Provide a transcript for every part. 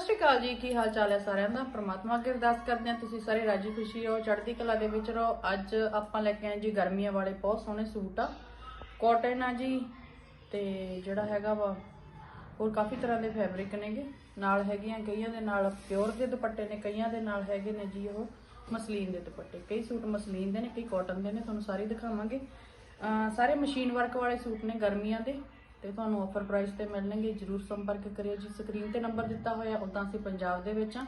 ਸਤਿ ਸ਼੍ਰੀ ਅਕਾਲ ਜੀ, ਕੀ ਹਾਲ ਚਾਲ ਹੈ ਸਾਰਿਆਂ ਦਾ? ਪ੍ਰਮਾਤਮਾ ਅੱਗੇ ਅਰਦਾਸ ਕਰਦੇ ਹਾਂ, ਤੁਸੀਂ ਸਾਰੇ ਰਾਜੀ ਖੁਸ਼ੀ ਹੋ, ਚੜ੍ਹਦੀ ਕਲਾ ਦੇ ਵਿੱਚ ਰਹੋ। ਅੱਜ ਆਪਾਂ ਲੈ ਕੇ ਆਏ ਜੀ ਗਰਮੀਆਂ ਵਾਲੇ ਬਹੁਤ ਸੋਹਣੇ ਸੂਟ ਆ। ਕਾਟਨ ਆ ਜੀ ਤੇ ਜਿਹੜਾ ਹੈਗਾ ਵਾ, ਹੋਰ ਕਾਫੀ ਤਰ੍ਹਾਂ ਦੇ ਫੈਬਰਿਕ ਨੇਗੇ। ਨਾਲ ਹੈਗੀਆਂ ਕਈਆਂ ਦੇ ਨਾਲ ਪਿਓਰ ਦੇ ਦੁਪੱਟੇ ਨੇ, ਕਈਆਂ ਦੇ ਨਾਲ ਹੈਗੇ ਨੇ ਜੀ ਉਹ ਮਸਲੀਨ ਦੇ ਦੁਪੱਟੇ। ਕਈ ਸੂਟ ਮਸਲੀਨ ਦੇ ਨੇ, ਕਈ ਕਾਟਨ ਦੇ ਨੇ, ਤੁਹਾਨੂੰ ਸਾਰੇ ਦਿਖਾਵਾਂਗੇ। ਸਾਰੇ ਮਸ਼ੀਨ ਵਰਕ ਵਾਲੇ ਸੂਟ ਨੇ ਗਰਮੀਆਂ ਦੇ। ਤੇ ਤੁਹਾਨੂੰ ਆਫਰ ਪ੍ਰਾਈਸ ਤੇ ਮਿਲਣਗੇ, ਜਰੂਰ ਸੰਪਰਕ ਕਰਿਓ ਜੀ। ਸਕਰੀਨ ਤੇ ਨੰਬਰ ਦਿੱਤਾ ਹੋਇਆ ਉਦਾਂ ਅਸੀਂ ਪੰਜਾਬ ਦੇ ਵਿੱਚ ਆ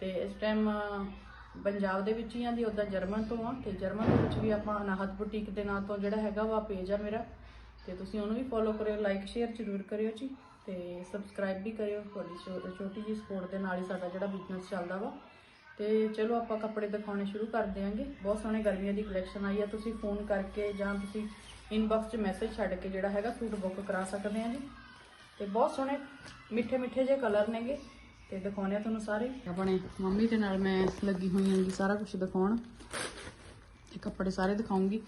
ਤੇ ਇਸ ਟਾਈਮ ਪੰਜਾਬ ਦੇ ਵਿੱਚ ਹੀ ਆ ਦੀ ਉਦਾਂ ਜਰਮਨ ਤੋਂ ਆ ਤੇ ਜਰਮਨ ਦੇ ਵਿੱਚ ਵੀ ਆਪਾਂ ਅਨਾਹਤ ਬੁਟੀਕ ਦੇ ਨਾਂ ਤੋਂ ਜਿਹੜਾ ਹੈਗਾ ਵਾ ਪੇਜ ਆ ਮੇਰਾ। ਤੇ ਤੁਸੀਂ ਉਹਨੂੰ ਵੀ ਫੋਲੋ ਕਰਿਓ ਲਾਈਕ ਸ਼ੇਅਰ ਜ਼ਰੂਰ ਕਰਿਓ ਜੀ। ਤੇ ਸਬਸਕ੍ਰਾਈਬ ਵੀ ਕਰਿਓ। ਤੁਹਾਡੀ ਛੋ- ਛੋਟੀ ਜੀ ਸਪੋਰਟ ਦੇ ਨਾਲ ਹੀ ਸਾਡਾ ਜਿਹੜਾ ਬਿਜ਼ਨਸ ਚੱਲਦਾ ਵਾ। ਤੇ ਚਲੋ ਆਪਾਂ ਕੱਪੜੇ ਦਿਖਾਉਣੇ ਸ਼ੁਰੂ ਕਰ ਦਿਆਂਗੇ। ਬਹੁਤ ਸੋਹਣੇ ਗਰਮੀਆਂ ਦੀ ਕਲੈਕਸ਼ਨ ਆਈ ਆ। ਤੁਸੀਂ ਫੋਨ ਕਰਕੇ ਜਾਂ ਤੁਸੀਂ ਇਨਬਾਕਸ 'ਚ ਮੈਸੇਜ ਛੱਡ ਕੇ ਜਿਹੜਾ ਹੈਗਾ ਸੂਟ ਬੁੱਕ ਕਰਾ ਸਕਦੇ ਆ ਜੀ। ਤੇ ਬਹੁਤ ਸੋਹਣੇ, ਮਿੱਠੇ ਮਿੱਠੇ ਜਿਹੇ ਕਲਰ ਨੇਗੇ। ਤੇ ਦਿਖਾਉਣੇ ਆ ਤੁਹਾਨੂੰ ਸਾਰੇ। ਆਪਣੇ ਮੰਮੀ ਦੇ ਨਾਲ ਮੈਂ ਲੱਗੀ ਹੋਈ ਹਾਂ ਜੀ ਸਾਰਾ ਕੁਝ ਦਿਖਾਉਣ। ਤੇ ਕੱਪੜੇ ਸਾਰੇ ਦਿਖਾਉਂਗੀ।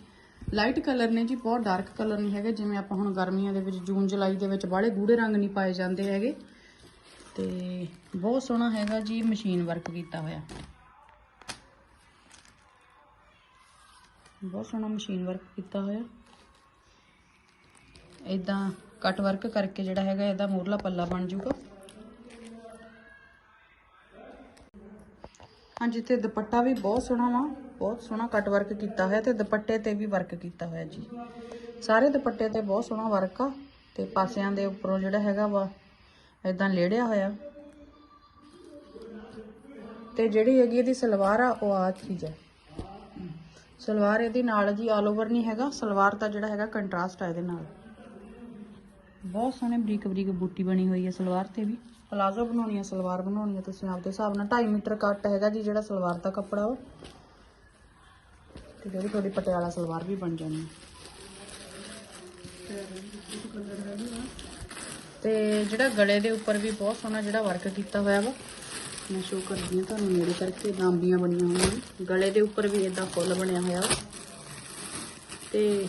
ਲਾਈਟ ਕਲਰ ਨੇ ਜੀ, ਬਹੁਤ ਡਾਰਕ ਕਲਰ ਨਹੀਂ ਹੈਗੇ। ਜਿਵੇਂ ਆਪਾਂ ਹੁਣ ਗਰਮੀਆਂ ਦੇ ਵਿੱਚ, ਜੂਨ, ਜੁਲਾਈ ਦੇ ਵਿੱਚ ਬਾਹਲੇ ਗੂੜੇ ਰੰਗ ਨਹੀਂ ਪਾਏ ਜਾਂਦੇ ਹੈਗੇ। ਤੇ ਬਹੁਤ ਸੋਹਣਾ ਹੈਗਾ ਜੀ ਮਸ਼ੀਨ ਵਰਕ ਕੀਤਾ ਹੋਇਆ। ਬਹੁਤ ਸੋਹਣਾ ਮਸ਼ੀਨ ਵਰਕ ਕੀਤਾ ਹੋਇਆ। ਇਦਾਂ ਕਟ ਵਰਕ ਕਰਕੇ ਜਿਹੜਾ ਹੈਗਾ ਇਹਦਾ ਮੋਰਲਾ ਪੱਲਾ ਬਣ ਜਾਊਗਾ। ਹਾਂਜੀ, ਤੇ ਦੁਪੱਟਾ ਵੀ ਬਹੁਤ ਸੋਹਣਾ ਵਾ, ਬਹੁਤ ਸੋਹਣਾ ਕਟ ਵਰਕ ਕੀਤਾ ਹੋਇਆ ਤੇ ਦੁਪੱਟੇ ਤੇ ਵੀ ਵਰਕ ਕੀਤਾ ਹੋਇਆ ਜੀ। ਸਾਰੇ ਦੁਪੱਟੇ ਤੇ ਬਹੁਤ ਸੋਹਣਾ ਵਰਕ ਆ ਤੇ ਪਾਸਿਆਂ ਦੇ ਉੱਪਰੋਂ ਜਿਹੜਾ ਹੈਗਾ ਵਾ ਇਦਾਂ ਲੇੜਿਆ ਹੋਇਆ। ਤੇ ਜਿਹੜੀ ਹੈਗੀ ਇਹਦੀ ਸਲਵਾਰ ਆ, ਉਹ ਆ ਚੀਜ਼ ਹੈ ਸਲਵਾਰ ਇਹਦੇ ਨਾਲ ਜੀ ਆਲ ਓਵਰ ਨਹੀਂ ਹੈਗਾ, ਸਲਵਾਰ ਦਾ ਜਿਹੜਾ ਹੈਗਾ ਕੰਟਰਾਸਟ ਆ ਇਹਦੇ ਨਾਲ। ਬਹੁਤ ਸੋਹਣੇ ਬਰੀਕ ਬਰੀਕ ਬੂਟੀ ਬਣੀ ਹੋਈ ਹੈ ਸਲਵਾਰ ਤੇ ਵੀ। ਪਲਾਜ਼ੋ ਬਣਾਉਣੀ ਹੈ ਸਲਵਾਰ ਬਣਾਉਣੀ ਹੈ ਤੁਸੀਂ ਆਪਦੇ ਹਿਸਾਬ ਨਾਲ 2.5 ਮੀਟਰ ਕੱਟ ਹੈਗਾ ਜੀ ਜਿਹੜਾ ਸਲਵਾਰ ਦਾ ਕੱਪੜਾ ਉਹ। ਤੇ ਜਿਹੜੀ ਤੁਹਾਡੀ ਪਟਿਆਲਾ ਸਲਵਾਰ ਵੀ ਬਣ ਜਾਣੀ ਹੈ ਤੇ ਜਿਹੜਾ ਗਲੇ ਦੇ ਉੱਪਰ ਵੀ ਬਹੁਤ ਸੋਹਣਾ ਜਿਹੜਾ ਵਰਕ ਕੀਤਾ ਹੋਇਆ ਵਾ। ਮੈਂ ਸ਼ੋਅ ਕਰਦੀ ਹਾਂ ਤੁਹਾਨੂੰ ਨੇੜੇ ਕਰਕੇ ਨਾਂਬੀਆਂ ਬਣੀਆਂ ਹੋਈਆਂ ਨੇ। ਗਲੇ ਦੇ ਉੱਪਰ ਵੀ ਇਦਾਂ ਫੁੱਲ ਬਣਿਆ ਹੋਇਆ ਵਾ। ਤੇ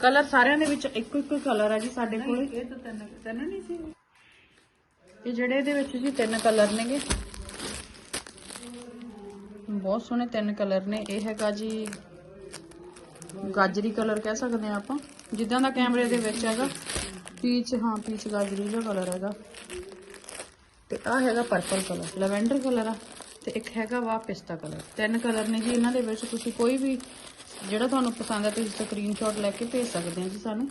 ਕਲਰ ਸਾਰਿਆਂ ਦੇ ਵਿੱਚ ਇੱਕੋ ਇੱਕੋ ਕਲਰ ਆ ਜੀ ਸਾਡੇ ਕੋਲ। ਇਹ ਤਾਂ ਤਿੰਨ ਤਿੰਨ ਨਹੀਂ ਸੀ। ਇਹ ਜਿਹੜੇ ਇਹਦੇ ਵਿੱਚ ਜੀ ਤਿੰਨ ਕਲਰ ਨੇਗੇ। ਬਹੁਤ ਸੋਹਣੇ ਤਿੰਨ ਕਲਰ ਨੇ। ਇਹ ਹੈਗਾ ਜੀ ਗਾਜਰੀ ਕਲਰ ਕਹਿ ਸਕਦੇ ਆ ਆਪਾਂ। ਜਿੱਦਾਂ ਦਾ ਕੈਮਰੇ ਦੇ ਵਿੱਚ ਹੈਗਾ ਪੀਚ ਹਾਂ ਪੀਚ ਗਾਜਰੀ ਦਾ ਕਲਰ ਹੈਗਾ। ਤੇ ਆ ਹੈਗਾ ਪਰਪਲ ਕਲਰ ਲਵੈਂਡਰ ਕਲਰ ਆ। ਤੇ ਇੱਕ ਹੈਗਾ ਵਾ ਪਿਸਤਾ ਕਲਰ। ਤਿੰਨ ਕਲਰ ਨੇ ਜੀ ਇਹਨਾਂ ਦੇ ਵਿੱਚ। ਤੁਸੀਂ ਕੋਈ ਵੀ ਜਿਹੜਾ ਤੁਹਾਨੂੰ ਪਸੰਦ ਹੈ, ਤੁਸੀਂ ਸਕਰੀਨਸ਼ਾਟ ਲੈ ਕੇ ਭੇਜ ਸਕਦੇ ਆ ਜੀ ਸਾਨੂੰ।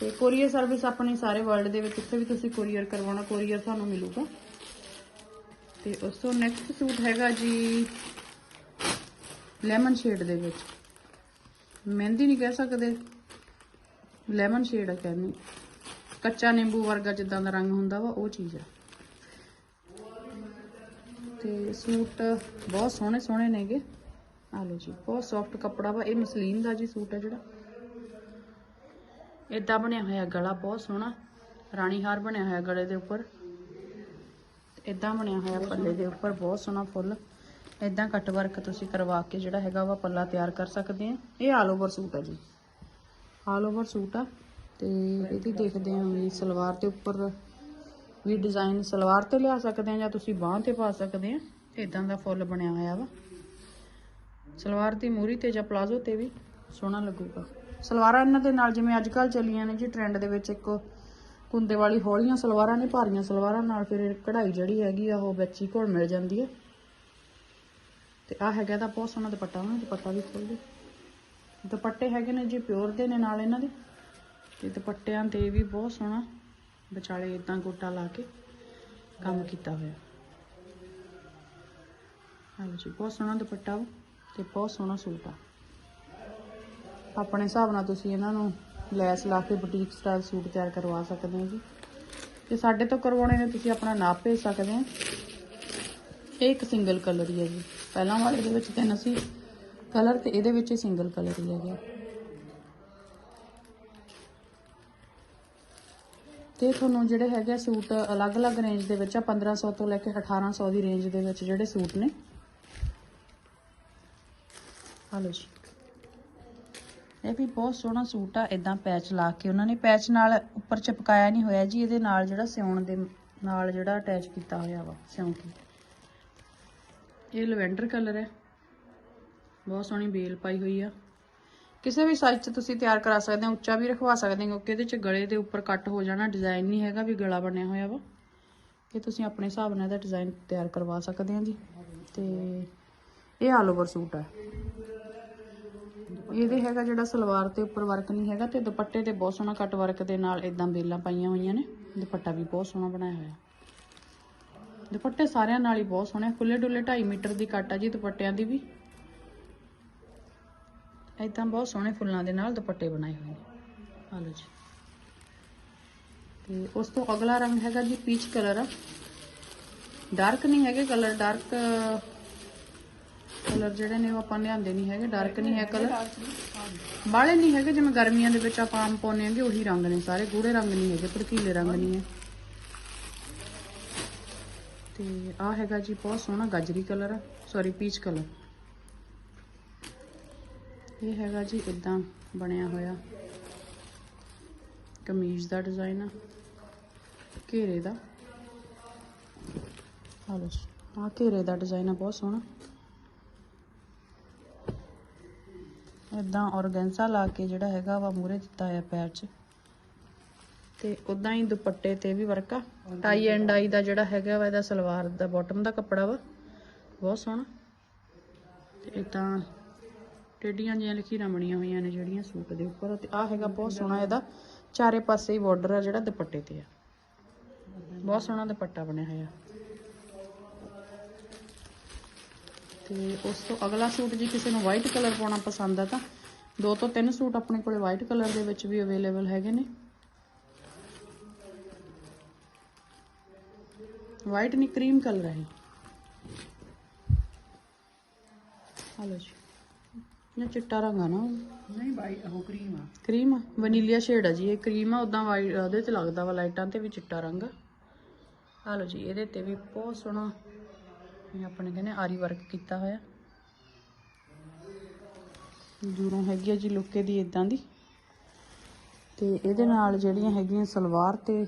ਤੇ ਕੋਰੀਅਰ ਸਰਵਿਸ ਆਪਣੀ ਸਾਰੇ ਵਰਲਡ ਦੇ ਵਿੱਚ, ਜਿੱਥੇ ਵੀ ਤੁਸੀਂ ਕੋਰੀਅਰ ਕਰਵਾਉਣਾ ਕੋਰੀਅਰ ਤੁਹਾਨੂੰ ਮਿਲੂਗਾ। ਤੇ ਉਸ ਤੋਂ ਨੈਕਸਟ ਸੂਟ ਹੈਗਾ ਜੀ ਲੈਮਨ ਸ਼ੇਡ ਦੇ ਵਿੱਚ। ਮਹਿੰਦੀ ਨਹੀਂ ਕਹਿ ਸਕਦੇ। ਲੈਮਨ ਸ਼ੇਡ ਆ ਕਹਿੰਦੇ। ਕੱਚਾ ਨਿੰਬੂ ਵਰਗਾ ਜਿੱਦਾਂ ਦਾ ਰੰਗ ਹੁੰਦਾ ਵਾ, ਉਹ ਚੀਜ਼ ਆ। ਤੇ ਸੂਟ ਬਹੁਤ ਸੋਹਣੇ ਸੋਹਣੇ ਨੇਗੇ। ਆ ਲਓ ਜੀ, ਬਹੁਤ ਸੌਫਟ ਕੱਪੜਾ ਵਾ, ਇਹ ਮਸਲੀਨ ਦਾ ਜੀ ਸੂਟ ਹੈ ਜਿਹੜਾ। ਇਦਾਂ ਬਣਿਆ ਹੋਇਆ ਗਲਾ, ਬਹੁਤ ਸੋਹਣਾ। ਰਾਣੀ ਹਾਰ ਬਣਿਆ ਹੋਇਆ ਗਲੇ ਦੇ ਉੱਪਰ। ਇਦਾਂ ਬਣਿਆ ਹੋਇਆ ਪੱਲੇ ਦੇ ਉੱਪਰ, ਬਹੁਤ ਸੋਹਣਾ ਫੁੱਲ। ਇਦਾਂ ਕੱਟ ਵਰਕ ਤੁਸੀਂ ਕਰਵਾ ਕੇ ਜਿਹੜਾ ਹੈਗਾ ਵਾ ਪੱਲਾ ਤਿਆਰ ਕਰ ਸਕਦੇ ਆ। ਇਹ ਆਲ ਓਵਰ ਸੂਟ ਹੈ ਜੀ। ਆਲ ਓਵਰ ਸੂਟ ਆ। ਤੇ ਇਹਦੀ ਦੇਖਦੇ ਹਾਂ ਵੀ ਸਲਵਾਰ ਦੇ ਉੱਪਰ ਵੀ ਡਿਜ਼ਾਈਨ ਸਲਵਾਰ ਤੇ ਲਿਆ ਸਕਦੇ ਆ ਜਾਂ ਤੁਸੀਂ ਬਾਹਾਂ ਤੇ ਪਾ ਸਕਦੇ ਆ। ਇਦਾਂ ਦਾ ਫੁੱਲ ਬਣਿਆ ਹੋਇਆ ਵਾ। ਸਲਵਾਰ ਦੀ ਮੂਰੀ ਤੇ ਜਾਂ ਪਲਾਜ਼ੋ ਤੇ ਵੀ ਸੋਹਣਾ ਲੱਗੂਗਾ। ਸਲਵਾਰਾਂ ਇਹਨਾਂ ਦੇ ਨਾਲ ਜਿਵੇਂ ਅੱਜ ਕੱਲ ਚੱਲੀਆਂ ਨੇ ਜੀ ਟ੍ਰੈਂਡ ਦੇ ਵਿੱਚ ਇੱਕ ਕੁੰਦੇ ਵਾਲੀ ਹੌਲੀਆਂ ਸਲਵਾਰਾਂ ਨੇ, ਭਾਰੀਆਂ ਸਲਵਾਰਾਂ ਨਾਲ ਫਿਰ ਕਢਾਈ ਜਿਹੜੀ ਹੈਗੀ ਆ, ਉਹ ਵਿੱਚ ਕੋਲ ਮਿਲ ਜਾਂਦੀ ਹੈ। ਤੇ ਆ ਹੈਗਾ ਦਾ ਬਹੁਤ ਸੋਹਣਾ ਦੁਪੱਟਾ ਨਾ ਦੁਪੱਟਾ ਵੀ ਖੋਲ ਦੇ ਦੁਪੱਟੇ ਹੈਗੇ ਨੇ ਜੀ ਪਿਓਰ ਦੇ ਨੇ ਨਾਲ ਇਹਨਾਂ ਦੇ। ਤੇ ਦੁਪੱਟਿਆਂ ਤੇ ਵੀ ਬਹੁਤ ਸੋਹਣਾ ਵਿਚਾਲੇ ਇਦਾਂ ਗੋਟਾ ਲਾ ਕੇ ਕੰਮ ਕੀਤਾ ਹੋਇਆ। ਹਾਂਜੀ, ਬਹੁਤ ਸੋਹਣਾ ਦੁਪੱਟਾ ਵਾ। ਤੇ ਬਹੁਤ ਸੋਹਣਾ ਸੂਟ ਆ। ਆਪਣੇ ਹਿਸਾਬ ਨਾਲ ਤੁਸੀਂ ਇਹਨਾਂ ਨੂੰ ਲੈਸ ਲਾ ਕੇ ਬੁਟੀਕ ਸਟਾਈਲ ਸੂਟ ਤਿਆਰ ਕਰਵਾ ਸਕਦੇ ਹੋ ਜੀ। ਤੇ ਸਾਡੇ ਤੋਂ ਕਰਵਾਉਣੇ ਨੇ ਤੁਸੀਂ ਆਪਣਾ ਨਾਪ ਭੇਜ ਸਕਦੇ ਹੋ। ਇਹ ਇੱਕ ਸਿੰਗਲ ਕਲਰ ਹੀ ਹੈ ਜੀ। ਪਹਿਲਾਂ ਵਾਲੇ ਦੇ ਵਿੱਚ ਤਿੰਨ ਸੀ। ਕਲਰ ਤੇ ਇਹਦੇ ਵਿੱਚ ਸਿੰਗਲ ਕਲਰ ਹੀ ਹੈਗਾ ਤੇ ਤੁਹਾਨੂੰ ਜਿਹੜੇ ਹੈਗੇ ਆ ਸੂਟ ਅਲੱਗ-ਅਲੱਗ ਰੇਂਜ ਦੇ ਵਿੱਚ ਆ 1500 ਤੋਂ ਲੈ ਕੇ 1800 ਦੀ ਰੇਂਜ ਦੇ ਵਿੱਚ ਜਿਹੜੇ ਸੂਟ ਨੇ ਹਲੋ ਜੀ। ਇਹ ਵੀ ਬਹੁਤ ਸੋਹਣਾ ਸੂਟ ਆ ਇਦਾਂ ਪੈਚ ਲਾ ਕੇ। ਉਹਨਾਂ ਨੇ ਪੈਚ ਨਾਲ ਉੱਪਰ ਚਿਪਕਾਇਆ ਨਹੀਂ ਹੋਇਆ ਜੀ, ਇਹਦੇ ਨਾਲ ਜਿਹੜਾ ਸਿਉਣ ਦੇ ਨਾਲ ਜਿਹੜਾ ਅਟੈਚ ਕੀਤਾ ਹੋਇਆ ਵਾ ਸਿਉਂ ਕੇ। ਇਹ ਲਵੈਂਡਰ ਕਲਰ ਹੈ। ਬਹੁਤ ਸੋਹਣੀ ਬੇਲ ਪਾਈ ਹੋਈ ਆ। ਕਿਸੇ ਵੀ ਸਾਈਜ਼ 'ਚ ਤੁਸੀਂ ਤਿਆਰ ਕਰਾ ਸਕਦੇ ਹੋ, ਉੱਚਾ ਵੀ ਰਖਵਾ ਸਕਦੇ ਹੋ, ਕਿਉਂਕਿ ਇਹਦੇ 'ਚ ਗਲੇ ਦੇ ਉੱਪਰ ਕੱਟ ਹੋ ਜਾਣਾ ਡਿਜ਼ਾਈਨ ਨਹੀਂ ਹੈਗਾ ਵੀ ਗਲਾ ਬਣਿਆ ਹੋਇਆ ਵਾ। ਇਹ ਤੁਸੀਂ ਆਪਣੇ ਹਿਸਾਬ ਨਾਲ ਇਹਦਾ ਡਿਜ਼ਾਈਨ ਤਿਆਰ ਕਰਵਾ ਸਕਦੇ ਹੋ ਜੀ। ਤੇ ਇਹ ਆਲ ਓਵਰ ਸੂਟ ਹੈ। ਇਹਦੇ ਹੈਗਾ ਜਿਹੜਾ ਸਲਵਾਰ ਤੇ ਉੱਪਰ ਵਰਕ ਨਹੀਂ ਹੈਗਾ ਤੇ ਦੁਪੱਟੇ ਤੇ ਬਹੁਤ ਸੋਹਣਾ ਕੱਟ ਵਰਕ ਦੇ ਨਾਲ ਇਦਾਂ ਬੇਲਾਂ ਪਾਈਆਂ ਹੋਈਆਂ ਨੇ। ਦੁਪੱਟਾ ਵੀ ਬਹੁਤ ਸੋਹਣਾ ਬਣਾਇਆ ਹੋਇਆ। ਦੁਪੱਟੇ ਸਾਰਿਆਂ ਨਾਲ ਹੀ ਬਹੁਤ ਸੋਹਣੇ ਖੁੱਲੇ ਡੁੱਲੇ 2.5 ਮੀਟਰ ਦੀ ਕੱਟ ਆ ਜੀ ਦੁਪੱਟਿਆਂ ਦੀ ਵੀ। ਇਦਾਂ ਬਹੁਤ ਸੋਹਣੇ ਫੁੱਲਾਂ ਦੇ ਨਾਲ ਦੁਪੱਟੇ ਬਣਾਏ ਹੋਏ ਨੇ। ਆ ਲਓ ਜੀ। ਤੇ ਉਸ ਤੋਂ ਅਗਲਾ ਰੰਗ ਹੈਗਾ ਜੀ ਪੀਚ ਕਲਰ ਆ। ਡਾਰਕ ਨਹੀਂ ਹੈਗੇ ਕਲਰ ਡਾਰਕ ਕਲਰ ਜਿਹੜੇ ਨੇ ਉਹ ਆਪਾਂ ਲਿਆਂਦੇ ਨਹੀਂ ਹੈਗੇ ਡਾਰਕ ਨਹੀਂ ਹੈ ਕਲਰ। ਬਾਲੇ ਨਹੀਂ ਹੈਗੇ, ਜਿਵੇਂ ਗਰਮੀਆਂ ਦੇ ਵਿੱਚ ਆਪਾਂ ਆਮ ਪਾਉਂਦੇ ਆਂਗੇ ਉਹੀ ਰੰਗ ਨੇ ਸਾਰੇ, ਗੂੜੇ ਰੰਗ ਨਹੀਂ ਹੈਗੇ ਭੜਕੀਲੇ ਰੰਗ ਨਹੀਂ ਹੈ। ਤੇ ਆ ਹੈਗਾ ਜੀ ਬਹੁਤ ਸੋਹਣਾ ਗਾਜਰੀ ਕਲਰ ਆ ਸੌਰੀ ਪੀਚ ਕਲਰ। ਇਹ ਹੈਗਾ ਜੀ ਇਦਾਂ ਬਣਿਆ ਹੋਇਆ। ਕਮੀਜ਼ ਦਾ ਡਿਜ਼ਾਈਨ ਆ, ਘੇਰੇ ਦਾ। ਆ ਲੋ ਆ ਘੇਰੇ ਦਾ ਡਿਜ਼ਾਈਨ ਆ, ਬਹੁਤ ਸੋਹਣਾ। ਇਦਾਂ ਔਰਗੈਂਸਾ ਲਾ ਕੇ ਜਿਹੜਾ ਹੈਗਾ ਵਾ ਮੂਰੇ ਦਿੱਤਾ ਹੋਇਆ ਪੈਰ 'ਚ। ਤੇ ਉਦਾਂ ਹੀ ਦੁਪੱਟੇ ਤੇ ਵੀ ਵਰਕ ਆ। ਟਾਈ ਐਂਡ ਡਾਈ ਦਾ ਜਿਹੜਾ ਹੈਗਾ ਵਾ, ਇਹਦਾ ਸਲਵਾਰ ਦਾ ਬਾਟਮ ਦਾ ਕੱਪੜਾ ਵਾ। ਬਹੁਤ ਸੋਹਣਾ। ਤੇ ਇਦਾਂ ਟੇਡੀਆਂ ਜਿਹੀਆਂ ਲਖੀਰਾਂ ਬਣੀਆਂ ਹੋਈਆਂ ਨੇ ਜਿਹੜੀਆਂ ਸੂਟ ਦੇ ਉੱਪਰ। ਤੇ ਆ ਹੈਗਾ ਬਹੁਤ ਸੋਹਣਾ ਇਹਦਾ। ਚਾਰੇ ਪਾਸੇ ਹੀ ਬਾਰਡਰ ਆ ਜਿਹੜਾ ਦੁਪੱਟੇ ਤੇ ਆ। ਬਹੁਤ ਸੋਹਣਾ ਦੁਪੱਟਾ ਬਣਿਆ ਹੋਇਆ। ਤੇ ਉਸ ਤੋਂ ਅਗਲਾ ਸੂਟ ਜੀ ਕਿਸੇ ਨੂੰ ਵਾਈਟ ਕਲਰ ਪਾਉਣਾ ਪਸੰਦ ਆ ਤਾਂ ਦੋ ਤੋਂ ਤਿੰਨ ਸੂਟ ਆਪਣੇ ਕੋਲੇ ਵਾਈਟ ਕਲਰ ਦੇ ਵਿੱਚ ਵੀ ਅਵੇਲੇਬਲ ਹੈਗੇ ਨੇ। ਵਾਈਟ ਨਹੀਂ ਕਰੀਮ ਕਲਰ ਹੈ ਹਲੋ ਜੀ। ਇਹ ਚਿੱਟਾ ਰੰਗ ਆ ਨਾ ਨਹੀਂ ਬਾਈ ਉਹ ਕਰੀਮ ਆ। ਕਰੀਮ ਆ? ਵਨੀਲੀਆ ਸ਼ੇਡ ਆ ਜੀ ਇਹ ਕਰੀਮ ਆ ਉਦਾਂ ਵਾਈਟ ਉਹਦੇ ਤੇ ਲੱਗਦਾ ਵਾ ਲਾਈਟਾਂ ਤੇ ਵੀ ਚਿੱਟਾ ਰੰਗ ਆ ਲਓ ਜੀ ਇਹਦੇ ਤੇ ਵੀ ਬਹੁਤ ਸੋਹਣਾ ਇਹ ਆਪਣੇ ਕਹਿੰਦੇ ਆਰੀ ਵਰਕ ਕੀਤਾ ਹੋਇਆ। ਦੂਰੋਂ ਹੈਗੀ ਆ ਜੀ ਲੁੱਕੇ ਦੀ ਇਦਾਂ ਦੀ। ਤੇ ਇਹਦੇ ਨਾਲ ਜਿਹੜੀਆਂ ਹੈਗੀਆਂ ਸਲਵਾਰ ਤੇ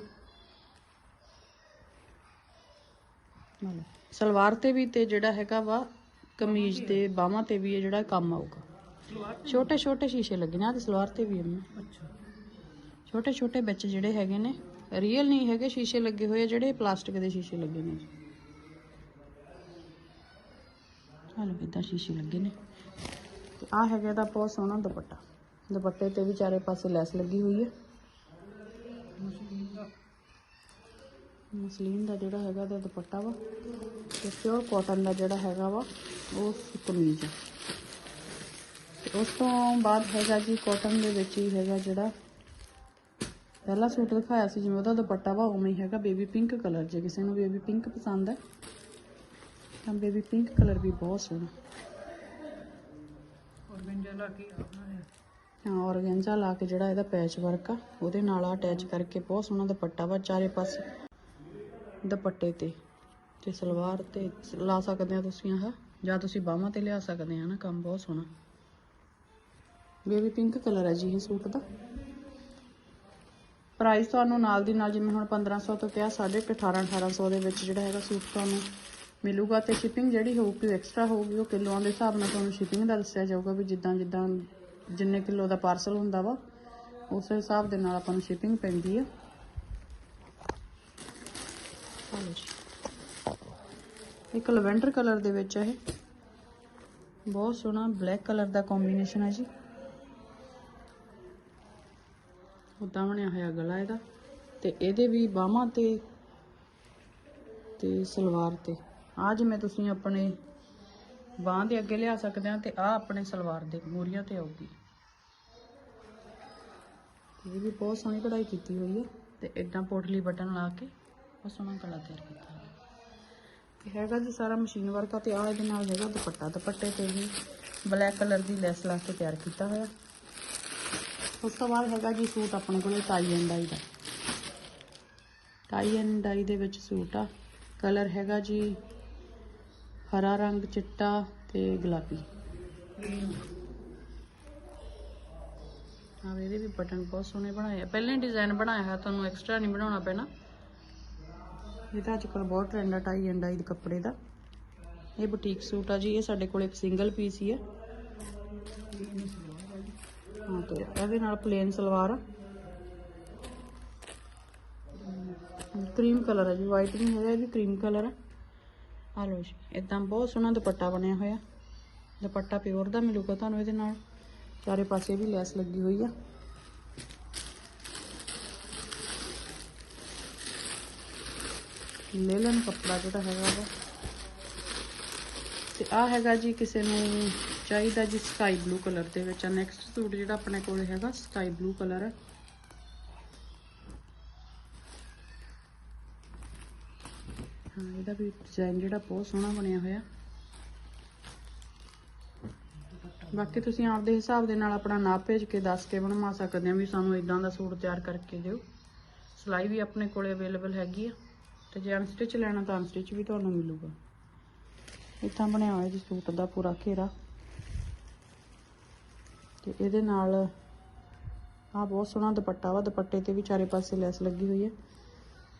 ਸਲਵਾਰ ਤੇ ਵੀ ਤੇ ਜਿਹੜਾ ਹੈਗਾ ਵਾ ਕਮੀਜ਼ ਦੇ ਬਾਹਾਂ ਤੇ ਵੀ ਇਹ ਜਿਹੜਾ ਕੰਮ ਆਊਗਾ। ਛੋਟੇ ਛੋਟੇ ਸ਼ੀਸ਼ੇ ਲੱਗੇ ਨੇ ਆ ਤੇ ਸਲਵਾਰ ਤੇ ਵੀ ਇਹਨਾਂ ਅੱਛਾ ਛੋਟੇ ਛੋਟੇ ਵਿੱਚ ਜਿਹੜੇ ਹੈਗੇ ਨੇ ਰੀਅਲ ਨਹੀਂ ਹੈਗੇ ਸ਼ੀਸ਼ੇ ਲੱਗੇ ਹੋਏ ਆ, ਜਿਹੜੇ ਪਲਾਸਟਿਕ ਦੇ ਸ਼ੀਸ਼ੇ ਲੱਗੇ ਨੇ ਹਾਲੋ ਇਦਾਂ ਸ਼ੀਸ਼ੇ ਲੱਗੇ ਨੇ। ਤੇ ਆ ਹੈਗਾ ਦਾ ਬਹੁਤ ਸੋਹਣਾ ਦੁਪੱਟਾ। ਦੁਪੱਟੇ ਤੇ ਵੀ ਚਾਰੇ ਪਾਸੇ ਲੈਸ ਲੱਗੀ ਹੋਈ ਹੈ। ਮਸਲੀਨ ਦਾ ਜਿਹੜਾ ਹੈਗਾ ਦਾ ਦੁਪੱਟਾ ਵਾ ਤੇ ਪਿਓਰ ਕਾਟਨ ਦਾ ਜਿਹੜਾ ਹੈਗਾ ਵਾ, ਉਹ ਕਮੀਜ਼ ਆ। ਉਸ ਤੋਂ ਬਾਅਦ ਹੈਗਾ ਜੀ ਕਾਟਨ ਦੇ ਵਿੱਚ ਹੀ ਹੈਗਾ ਜਿਹੜਾ ਪਹਿਲਾ ਸੂਟ ਦਿਖਾਇਆ ਸੀ, ਜਿਵੇਂ ਉਹਦਾ ਦੁਪੱਟਾ ਵਾ, ਉਵੇਂ ਹੀ ਹੈਗਾ ਬੇਬੀ ਪਿੰਕ ਕਲਰ ਜੇ ਕਿਸੇ ਨੂੰ ਬੇਬੀ ਪਿੰਕ ਪਸੰਦ ਹੈ। ਤਾਂ ਬੇਬੀ ਪਿੰਕ ਕਲਰ ਵੀ ਬਹੁਤ ਸੋਹਣਾ। ਔਰ ਬਿੰਜਾ ਲਾ ਕੇ ਹਾਂ ਔਰਗੈਂਜ਼ਾ ਲਾ ਕੇ ਜਿਹੜਾ ਇਹਦਾ ਪੈਚ ਵਰਕ ਆ ਉਹਦੇ ਨਾਲ ਅਟੈਚ ਕਰਕੇ ਬਹੁਤ ਸੋਹਣਾ ਦੁਪੱਟਾ ਵਾ ਚਾਰੇ ਪਾਸੇ। ਦੁਪੱਟੇ ਤੇ ਤੇ ਸਲਵਾਰ ਤੇ ਲਾ ਸਕਦੇ ਆ ਤੁਸੀਂ ਆਹ ਜਾਂ ਤੁਸੀਂ ਬਾਹਾਂ ਤੇ ਲਿਆ ਸਕਦੇ ਆ ਨਾ ਕੰਮ ਬਹੁਤ ਸੋਹਣਾ। ਬੇਬੀ ਪਿੰਕ ਕਲਰ ਹੈ ਜੀ ਇਹ ਸੂਟ ਦਾ। ਪ੍ਰਾਈਸ ਤੁਹਾਨੂੰ ਨਾਲ ਦੀ ਨਾਲ ਜਿਵੇਂ ਹੁਣ 1500 ਤੋਂ ਕਿਹਾ 18.5 1800 ਦੇ ਵਿੱਚ ਜਿਹੜਾ ਹੈਗਾ ਸੂਟ ਤੁਹਾਨੂੰ ਮਿਲੂਗਾ ਤੇ ਸ਼ਿਪਿੰਗ ਜਿਹੜੀ ਹੋਊਗੀ ਐਕਸਟਰਾ ਹੋਊਗੀ ਉਹ ਕਿਲੋਆਂ ਦੇ ਹਿਸਾਬ ਨਾਲ ਤੁਹਾਨੂੰ ਸ਼ਿਪਿੰਗ ਦਾ ਦੱਸਿਆ ਜਾਊਗਾ ਵੀ ਜਿੱਦਾਂ ਜਿੱਦਾਂ ਜਿੰਨੇ ਕਿਲੋ ਦਾ ਪਾਰਸਲ ਹੁੰਦਾ ਵਾ ਉਸੇ ਹਿਸਾਬ ਦੇ ਨਾਲ ਆਪਾਂ ਨੂੰ ਸ਼ਿਪਿੰਗ ਪੈਂਦੀ ਆ। ਇੱਕ ਲਵੈਂਡਰ ਕਲਰ ਦੇ ਵਿੱਚ ਇਹ। ਬਹੁਤ ਸੋਹਣਾ ਬਲੈਕ ਕਲਰ ਦਾ ਕੰਬੀਨੇਸ਼ਨ ਹੈ ਜੀ। ਉਦਾਂ ਬਣਿਆ ਹੋਇਆ ਗਲਾ ਇਹਦਾ। ਤੇ ਇਹਦੇ ਵੀ ਬਾਹਾਂ ਤੇ ਤੇ ਸਲਵਾਰ ਤੇ। ਆ ਜਿਵੇਂ ਤੁਸੀਂ ਆਪਣੇ ਬਾਹਾਂ ਦੇ ਅੱਗੇ ਲਿਆ ਸਕਦੇ ਆ ਤੇ ਆ ਆਪਣੇ ਸਲਵਾਰ ਦੇ ਮੂਰੀਆਂ ਤੇ ਆਊਗੀ। ਇਹ ਵੀ ਬਹੁਤ ਸੋਹਣੀ ਕਢਾਈ ਕੀਤੀ ਹੋਈ ਹੈ ਤੇ ਇਦਾਂ ਪੋਟਲੀ ਬਟਨ ਲਾ ਕੇ ਬਹੁਤ ਸੋਹਣਾ ਗਲਾ ਤਿਆਰ ਕੀਤਾ ਹੋਇਆ ਇਹ ਹੈਗਾ ਜੀ ਸਾਰਾ ਮਸ਼ੀਨ ਵਰਕ ਆ ਤੇ ਆ ਇਹਦੇ ਨਾਲ ਹੈਗਾ ਦੁਪੱਟਾ। ਦੁਪੱਟੇ ਤੇ ਵੀ ਬਲੈਕ ਕਲਰ ਦੀ ਲੈਸ ਲਾ ਕੇ ਤਿਆਰ ਕੀਤਾ ਹੋਇਆ। ਉਸ ਤੋਂ ਬਾਅਦ ਹੈਗਾ ਜੀ ਸੂਟ ਆਪਣੇ ਕੋਲੇ ਟਾਈ ਐਂਡ ਡਾਈ ਦਾ। ਟਾਈ ਐਂਡ ਡਾਈ ਦੇ ਵਿੱਚ ਸੂਟ ਆ। ਕਲਰ ਹੈਗਾ ਜੀ ਹਰਾ ਰੰਗ ਚਿੱਟਾ ਤੇ ਗੁਲਾਬੀ। ਆ ਇਹਦੇ ਵੀ ਬਟਨ ਬਹੁਤ ਸੋਹਣੇ ਬਣਾਏ ਆ। ਪਹਿਲਾਂ ਹੀ ਡਿਜ਼ਾਈਨ ਬਣਾਇਆ ਹੈ ਤੁਹਾਨੂੰ ਐਕਸਟਰਾ ਨਹੀਂ ਬਣਾਉਣਾ ਪੈਣਾ। ਇਹਦਾ ਅੱਜ ਕੱਲ੍ਹ ਬਹੁਤ ਟ੍ਰੈਂਡ ਆ ਟਾਈ ਐਂਡ ਡਾਈ ਦੇ ਕੱਪੜੇ ਦਾ। ਇਹ ਬੁਟੀਕ ਸੂਟ ਆ ਜੀ, ਇਹ ਸਾਡੇ ਕੋਲ ਇੱਕ ਸਿੰਗਲ ਪੀਸ ਹੀ ਹੈ ਹਾਂ, ਤੇ ਇਹਦੇ ਨਾਲ ਪਲੇਨ ਸਲਵਾਰ ਆ। ਕਰੀਮ ਕਲਰ ਆ ਜੀ ਵਾਈਟ ਨਹੀਂ ਹੈਗਾ, ਇਹ ਵੀ ਕਰੀਮ ਕਲਰ ਆ। ਆ ਲਓ ਜੀ ਇਦਾਂ ਬਹੁਤ ਸੋਹਣਾ ਦੁਪੱਟਾ ਬਣਿਆ ਹੋਇਆ। ਦੁਪੱਟਾ ਪਿਓਰ ਦਾ ਮਿਲੂਗਾ ਤੁਹਾਨੂੰ ਇਹਦੇ ਨਾਲ। ਚਾਰੇ ਪਾਸੇ ਵੀ ਲੈਸ ਲੱਗੀ ਹੋਈ ਆ। ਲੈ ਕੱਪੜਾ ਜਿਹੜਾ ਹੈਗਾ ਵਾ। ਤੇ ਆ ਹੈਗਾ ਜੀ ਕਿਸੇ ਨੂੰ ਚਾਹੀਦਾ ਜੀ ਸਕਾਈ ਬਲੂ ਕਲਰ ਦੇ ਵਿੱਚ। ਆ ਨੈਕਸਟ ਸੂਟ ਜਿਹੜਾ ਆਪਣੇ ਕੋਲ ਹੈਗਾ ਸਕਾਈ ਬਲੂ ਕਲਰ ਹੈ ਹਾਂ ਇਹਦਾ ਵੀ ਡਿਜ਼ਾਈਨ ਜਿਹੜਾ ਬਹੁਤ ਸੋਹਣਾ ਬਣਿਆ ਹੋਇਆ। ਬਾਕੀ ਤੁਸੀਂ ਆਪਦੇ ਹਿਸਾਬ ਦੇ ਨਾਲ ਆਪਣਾ ਨਾਪ ਭੇਜ ਕੇ ਦੱਸ ਕੇ ਬਣਵਾ ਸਕਦੇ ਆ ਵੀ ਸਾਨੂੰ ਇਦਾਂ ਦਾ ਸੂਟ ਤਿਆਰ ਕਰਕੇ ਦਿਓ। ਸਿਲਾਈ ਵੀ ਆਪਣੇ ਕੋਲੇ ਅਵੇਲੇਬਲ ਹੈਗੀ ਆ ਤੇ ਜੇ ਅਨਸਟਿਚ ਲੈਣਾ ਤਾਂ ਅਨਸਟਿਚ ਵੀ ਤੁਹਾਨੂੰ ਮਿਲੂਗਾ। ਇਦਾਂ ਬਣਿਆ ਹੋਇਆ ਜੀ ਸੂਟ ਦਾ ਪੂਰਾ ਘੇਰਾ। ਤੇ ਇਹਦੇ ਨਾਲ ਆ ਬਹੁਤ ਸੋਹਣਾ ਦੁਪੱਟਾ ਵਾ, ਦੁਪੱਟੇ ਤੇ ਵੀ ਚਾਰੇ ਪਾਸੇ ਲੈਸ ਲੱਗੀ ਹੋਈ ਹੈ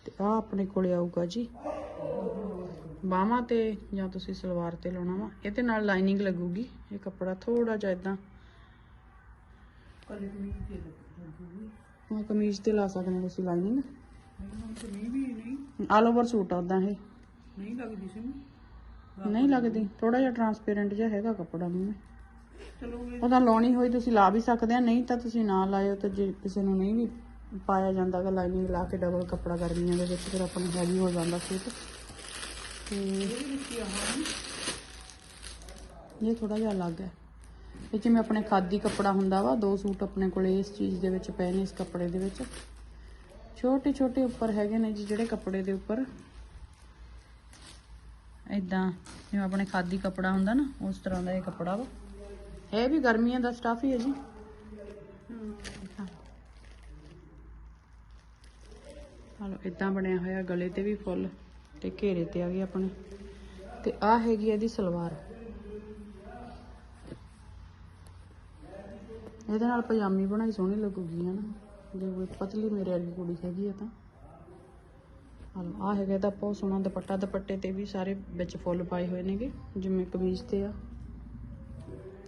ਤੇ ਆ ਆਪਣੇ ਕੋਲੇ ਆਊਗਾ ਜੀ। ਬਾਹਾਂ ਤੇ ਜਾਂ ਤੁਸੀਂ ਸਲਵਾਰ ਤੇ ਲਾਉਣਾ ਵਾ। ਇਹਦੇ ਨਾਲ ਲਾਈਨਿੰਗ ਲੱਗੂਗੀ। ਇਹ ਕੱਪੜਾ ਥੋੜਾ ਜਿਹਾ ਇਦਾਂ ਕਲੇ ਕਮੀਜ਼ ਤੇ ਲਾ ਸਕਦੇ ਹੋ ਤੁਸੀਂ ਲਾਈਨਿੰਗ ਆਲ ਓਵਰ ਸੂਟ ਆ ਉਦਾਂ ਇਹ। ਨਹੀਂ ਲੱਗਦੀ ਸੀ ਨਹੀਂ ਲੱਗਦੀ। ਥੋੜਾ ਜਿਹਾ ਟਰਾਂਸਪੇਰੈਂਟ ਜਿਹਾ ਹੈਗਾ ਕੱਪੜਾ ਨੂੰ ਚਲੋ ਉਹਦਾ ਲਾਉਣੀ ਹੋਈ ਤੁਸੀਂ ਲਾ ਵੀ ਸਕਦੇ ਆ। ਨਹੀਂ ਤਾਂ ਤੁਸੀਂ ਨਾ ਲਾਇਓ ਤੇ ਜੇ ਕਿਸੇ ਨੂੰ ਨਹੀਂ ਵੀ ਪਾਇਆ ਜਾਂਦਾ ਜਾਂਦਾਗਾ ਲਾਈਨਿੰਗ ਲਾ ਕੇ ਡਬਲ ਕੱਪੜਾ ਗਰਮੀਆਂ ਦੇ ਵਿੱਚ, ਫਿਰ ਆਪਾਂ ਨੂੰ ਹੈਵੀ ਹੋ ਜਾਂਦਾ ਸੂਟ ਤੇ ਇਹ ਵਿੱਚ ਇਹ ਥੋੜਾ ਜਿਹਾ ਅਲੱਗ ਹੈ। ਇਹ ਜਿਵੇਂ ਆਪਣੇ ਖਾਦੀ ਕੱਪੜਾ ਹੁੰਦਾ ਵਾ, ਦੋ ਸੂਟ ਆਪਣੇ ਕੋਲੇ ਇਸ ਚੀਜ਼ ਦੇ ਵਿੱਚ ਪਏ ਨੇ, ਇਸ ਕੱਪੜੇ ਦੇ ਵਿੱਚ। ਛੋਟੇ ਛੋਟੇ ਉੱਪਰ ਹੈਗੇ ਨੇ ਜੀ, ਜਿਹੜੇ ਕੱਪੜੇ ਦੇ ਉੱਪਰ। ਇਦਾਂ ਜਿਵੇਂ ਆਪਣੇ ਖਾਦੀ ਕੱਪੜਾ ਹੁੰਦਾ ਨਾ, ਉਸ ਤਰ੍ਹਾਂ ਦਾ ਇਹ ਕੱਪੜਾ ਵਾ। ਇਹ ਵੀ ਗਰਮੀਆਂ ਦਾ ਸਟਾਫ ਹੀ ਹੈ ਜੀ। ਹਾਂ। ਹਾਲੋ ਇਦਾਂ ਬਣਿਆ ਹੋਇਆ, ਗਲੇ ਤੇ ਵੀ ਫੁੱਲ ਤੇ ਘੇਰੇ ਤੇ ਆ ਗਏ ਆਪਣੇ। ਤੇ ਆ ਹੈਗੀ ਇਹਦੀ ਸਲਵਾਰ। ਇਹਦੇ ਨਾਲ ਪਜਾਮੀ ਬਣਾਈ ਸੋਹਣੀ ਲੱਗੂਗੀ ਹਨਾ ਜੇ ਕੋਈ ਪਤਲੀ ਮੇਰੇ ਵਾਲੀ ਕੁੜੀ ਹੈਗੀ ਆ ਤਾਂ। ਹਾਲੋ ਆ ਹੈਗਾ ਇਹਦਾ ਬਹੁਤ ਸੋਹਣਾ ਦੁਪੱਟਾ। ਦੁਪੱਟੇ ਤੇ ਵੀ ਸਾਰੇ ਵਿੱਚ ਫੁੱਲ ਪਾਏ ਹੋਏ ਨੇਗੇ, ਜਿਵੇਂ ਕਮੀਜ਼ ਤੇ ਆ।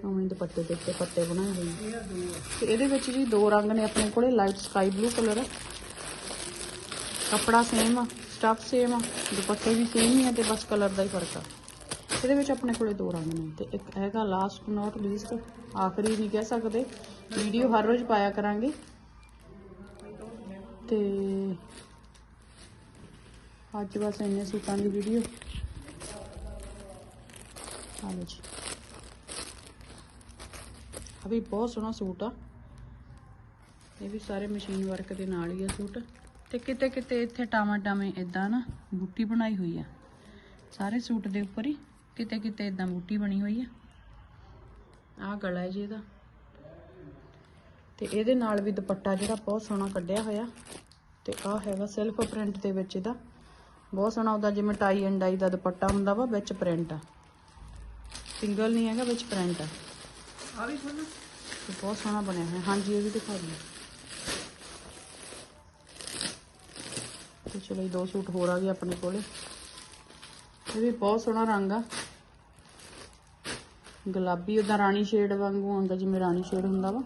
ਉਵੇਂ ਦੁਪੱਟੇ ਦੇ ਉੱਤੇ ਪੱਟੇ ਬਣਾਏ ਹੋਏ ਤੇ ਇਹਦੇ ਵਿੱਚ ਵੀ ਦੋ ਰੰਗ ਨੇ, ਆਪਣੇ ਕੋਲੇ, ਲਾਈਟ ਸਕਾਈ ਬਲੂ ਕਲਰ। ਕੱਪੜਾ ਸੇਮ ਆ ਸਟੱਫ ਸੇਮ ਆ, ਦੁਪੱਟੇ ਵੀ ਸੇਮ ਹੀ ਆ ਤੇ ਬਸ ਕਲਰ ਦਾ ਹੀ ਫ਼ਰਕ ਆ। ਇਹਦੇ ਵਿੱਚ ਆਪਣੇ ਕੋਲੇ ਦੋ ਰੰਗ ਨੇ ਤੇ ਇੱਕ ਹੈਗਾ ਲਾਸਟ ਨੋਟ ਲੀਸਟ ਆਖਰੀ ਨਹੀਂ ਕਹਿ ਸਕਦੇ ਵੀਡੀਓ ਹਰ ਰੋਜ਼ ਪਾਇਆ ਕਰਾਂਗੇ। ਤੇ ਅੱਜ ਬਸ ਇੰਨੇ ਸੂਟਾਂ ਦੀ ਵੀਡੀਓ ਆ ਲਓ ਜੀ। ਆ ਬਹੁਤ ਸੋਹਣਾ ਸੂਟ ਆ। ਇਹ ਵੀ ਸਾਰੇ ਮਸ਼ੀਨ ਵਰਕ ਦੇ ਨਾਲ ਹੀ ਆ ਸੂਟ। ਤੇ ਕਿਤੇ ਕਿਤੇ ਇੱਥੇ ਟਾਵਾਂ ਟਾਵੇਂ ਇਦਾਂ ਨਾ ਬੂਟੀ ਬਣਾਈ ਹੋਈ ਆ। ਸਾਰੇ ਸੂਟ ਦੇ ਉੱਪਰ ਹੀ ਕਿਤੇ ਕਿਤੇ ਇਦਾਂ ਬੂਟੀ ਬਣੀ ਹੋਈ ਆ। ਆਹ ਗਲਾ ਹੈ ਜੀ ਇਹਦਾ। ਤੇ ਇਹਦੇ ਨਾਲ ਵੀ ਦੁਪੱਟਾ ਜਿਹੜਾ ਬਹੁਤ ਸੋਹਣਾ ਕੱਢਿਆ ਹੋਇਆ। ਤੇ ਆਹ ਹੈਗਾ ਸੈਲਫ ਪ੍ਰਿੰਟ ਦੇ ਵਿੱਚ ਇਹਦਾ। ਬਹੁਤ ਸੋਹਣਾ ਉਹਦਾ ਜਿਵੇਂ ਟਾਈ ਐਂਡ ਡਾਈ ਦਾ ਦੁਪੱਟਾ ਹੁੰਦਾ ਵਾ ਵਿੱਚ ਪ੍ਰਿੰਟ ਆ। ਸਿੰਗਲ ਨਹੀਂ ਹੈਗਾ ਵਿੱਚ ਪ੍ਰਿੰਟ ਆ। ਆ ਵੀ ਤੇ ਬਹੁਤ ਸੋਹਣਾ ਬਣਿਆ ਹੋਇਆ। ਹਾਂਜੀ ਇਹ ਵੀ ਦਿਖਾ ਦਿਓ। ਤੇ ਚਲੋ ਇਹ ਦੋ ਸੂਟ ਹੋਰ ਆ ਗਏ ਆਪਣੇ ਕੋਲੇ। ਇਹ ਵੀ ਬਹੁਤ ਸੋਹਣਾ ਰੰਗ ਆ। ਗੁਲਾਬੀ ਉਹਦਾ ਰਾਣੀ ਸ਼ੇਡ ਵਾਂਗੂ ਆਉਂਦਾ ਜਿਵੇਂ ਰਾਣੀ ਸ਼ੇਡ ਹੁੰਦਾ ਵਾ।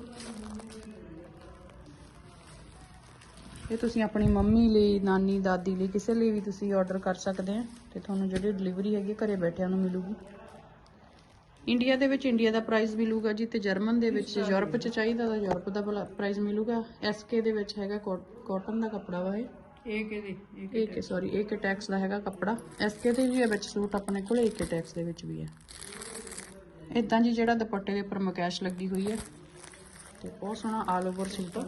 ਇਹ ਤੁਸੀਂ ਆਪਣੀ ਮੰਮੀ ਲਈ, ਨਾਨੀ, ਦਾਦੀ ਲਈ, ਕਿਸੇ ਲਈ ਵੀ ਤੁਸੀਂ ਆਰਡਰ ਕਰ ਸਕਦੇ ਆ ਤੇ ਤੁਹਾਨੂੰ ਜਿਹੜੀ ਡਿਲੀਵਰੀ ਹੈਗੀ ਘਰੇ ਬੈਠਿਆਂ ਨੂੰ ਮਿਲੂਗੀ। ਇੰਡੀਆ ਦੇ ਵਿੱਚ ਇੰਡੀਆ ਦਾ ਪ੍ਰਾਈਸ ਮਿਲੂਗਾ ਜੀ ਤੇ ਜਰਮਨ ਦੇ ਵਿੱਚ ਯੂਰਪ 'ਚ ਚਾਹੀਦਾ ਤਾਂ ਯੂਰਪ ਦਾ ਪ੍ਰਾਈਸ ਮਿਲੂਗਾ। ਐਸਕੇ ਦੇ ਵਿੱਚ ਹੈਗਾ ਕਾਟਨ ਦਾ ਕੱਪੜਾ ਵਾ ਇਹ। ਇਹ ਕਿਹਦੇ? ਇਹ ਇਹ ਕਿ ਸੌਰੀ ਇਹ ਕਿ ਟੈਕਸ ਦਾ ਹੈਗਾ ਕੱਪੜਾ। ਐਸਕੇ ਦੇ ਵੀ ਹੈ ਵਿੱਚ? ਸੂਟ ਆਪਣੇ ਕੋਲ ਇਹ ਕਿ ਟੈਕਸ ਦੇ ਵਿੱਚ ਵੀ ਹੈ। ਇਦਾਂ ਜੀ ਜਿਹੜਾ ਦੁਪੱਟੇ ਦੇ ਉੱਪਰ ਮਕੈਸ਼ ਲੱਗੀ ਹੋਈ ਹੈ। ਤੇ ਬਹੁਤ ਸੋਹਣਾ ਆਲ ਓਵਰ ਸੂਟ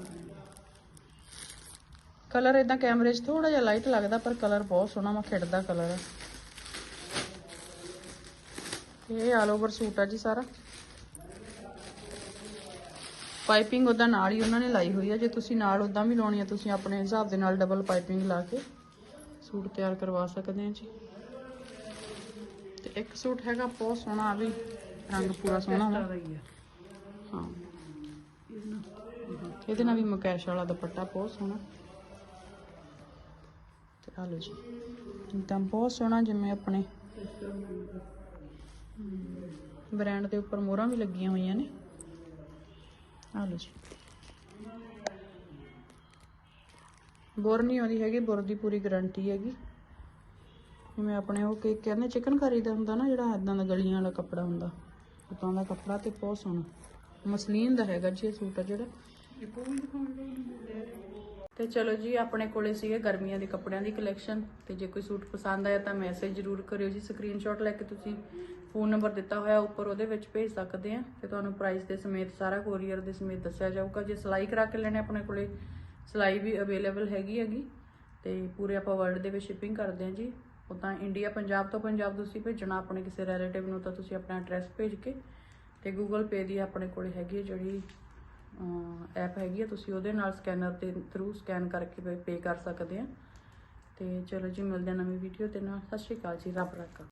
ਕਲਰ ਇਦਾਂ ਕੈਮਰੇ 'ਚ ਥੋੜਾ ਜਿਹਾ ਲਾਈਟ ਲੱਗਦਾ, ਪਰ ਕਲਰ ਬਹੁਤ ਸੋਹਣਾ ਵਾ, ਖਿੜਦਾ ਕਲਰ ਹੈ ਇਹ ਆਲ ਓਵਰ ਸੂਟ ਆ ਜੀ ਸਾਰਾ। ਪਾਈਪਿੰਗ ਉਹਦਾ ਨਾਲ ਹੀ ਉਹਨਾਂ ਨੇ ਲਾਈ ਹੋਈ ਆ। ਜੇ ਤੁਸੀਂ ਨਾਲ ਉਦਾਂ ਵੀ ਲਾਉਣੀ ਆ ਤੁਸੀਂ ਆਪਣੇ ਹਿਸਾਬ ਦੇ ਨਾਲ ਡਬਲ ਪਾਈਪਿੰਗ ਲਾ ਕੇ ਸੂਟ ਤਿਆਰ ਕਰਵਾ ਸਕਦੇ ਆ ਜੀ। ਤੇ ਇੱਕ ਸੂਟ ਹੈਗਾ ਬਹੁਤ ਸੋਹਣਾ ਆ ਵੀ ਰੰਗ ਪੂਰਾ ਸੋਹਣਾ ਵਾ। ਹਾਂ ਇਹਦੇ ਨਾਲ ਵੀ ਮਕੈਸ਼ ਵਾਲਾ ਦੁਪੱਟਾ ਬਹੁਤ ਸੋਹਣਾ। ਤੇ ਆ ਲਓ ਜੀ ਤਾਂ ਬਹੁਤ ਸੋਹਣਾ ਜਿਵੇਂ ਆਪਣੇ ਬ੍ਰਾਂਡ ਦੇ ਉੱਪਰ ਮੋਹਰਾਂ ਵੀ ਲੱਗੀਆਂ ਹੋਈਆਂ ਨੇ। ਆ ਲਓ ਜੀ। ਬੋਰ ਨਹੀਂ ਆਉਂਦੀ ਹੈਗੀ, ਬੁਰ ਦੀ ਪੂਰੀ ਗਾਰੰਟੀ ਹੈਗੀ। ਜਿਵੇਂ ਆਪਣੇ ਉਹ ਕੀ ਕਹਿੰਦੇ ਚਿਕਨ ਕਰੀ ਦਾ ਹੁੰਦਾ ਨਾ, ਜਿਹੜਾ ਇਦਾਂ ਦਾ ਗਲੀਆਂ ਵਾਲਾ ਕੱਪੜਾ ਹੁੰਦਾ, ਉਤਾਂ ਦਾ ਕੱਪੜਾ ਤੇ ਬਹੁਤ ਸੋਹਣਾ। ਮਸਲੀਨ ਦਾ ਹੈਗਾ ਜੀ ਇਹ ਸੂਟ ਆ ਜਿਹੜਾ। ਇੱਕ ਉਹ ਦਿਖਾਉਣ ਲਓ ਤੇ ਚਲੋ ਜੀ, ਆਪਣੇ ਕੋਲੇ ਸੀਗੇ ਗਰਮੀਆਂ ਦੇ ਕੱਪੜਿਆਂ ਦੀ ਕਲੈਕਸ਼ਨ ਤੇ ਜੇ ਕੋਈ ਸੂਟ ਪਸੰਦ ਆਇਆ ਤਾਂ ਮੈਸੇਜ ਜ਼ਰੂਰ ਕਰਿਓ ਜੀ। ਸਕਰੀਨਸ਼ਾਟ ਲੈ ਕੇ ਤੁਸੀਂ ਫੋਨ ਨੰਬਰ ਦਿੱਤਾ ਹੋਇਆ ਉੱਪਰ ਉਹਦੇ ਵਿੱਚ ਭੇਜ ਸਕਦੇ ਆ ਤੇ ਤੁਹਾਨੂੰ ਪ੍ਰਾਈਸ ਦੇ ਸਮੇਤ, ਸਾਰਾ ਕੋਰੀਅਰ ਦੇ ਸਮੇਤ ਦੱਸਿਆ ਜਾਊਗਾ। ਜੇ ਸਿਲਾਈ ਕਰਾ ਕੇ ਲੈਣੇ ਆਪਣੇ ਕੋਲੇ, ਸਿਲਾਈ ਵੀ ਅਵੇਲੇਬਲ ਹੈਗੀ ਹੈਗੀ ਤੇ ਪੂਰੇ ਆਪਾਂ ਵਰਲਡ ਦੇ ਵਿੱਚ ਸ਼ਿਪਿੰਗ ਕਰਦੇ ਆ ਜੀ। ਉਦਾਂ ਇੰਡੀਆ ਪੰਜਾਬ ਤੋਂ ਪੰਜਾਬ ਤੁਸੀਂ ਭੇਜਣਾ ਆਪਣੇ ਕਿਸੇ ਰਿਲੇਟਿਵ ਨੂੰ ਤਾਂ ਤੁਸੀਂ ਆਪਣਾ ਐਡਰੈਸ ਭੇਜ ਕੇ ਤੇ ਗੂਗਲ ਪੇ ਦੀ ਆਪਣੇ ਕੋਲੇ ਹੈਗੀ ਹੈ ਜਿਹੜੀ ਐਪ ਹੈਗੀ ਆ, ਤੁਸੀਂ ਉਹਦੇ ਨਾਲ ਸਕੈਨਰ ਦੇ ਥਰੂ ਸਕੈਨ ਕਰਕੇ ਪੇ ਕਰ ਸਕਦੇ ਆ। ਤੇ ਚਲੋ ਜੀ, ਮਿਲਦੇ ਆ ਨਵੀਂ ਵੀਡੀਓ ਤੇ, ਨਾਲ ਸਤਿ ਸ਼੍ਰੀ ਅਕਾਲ ਜੀ, ਰੱਬ ਰੱਖਾ।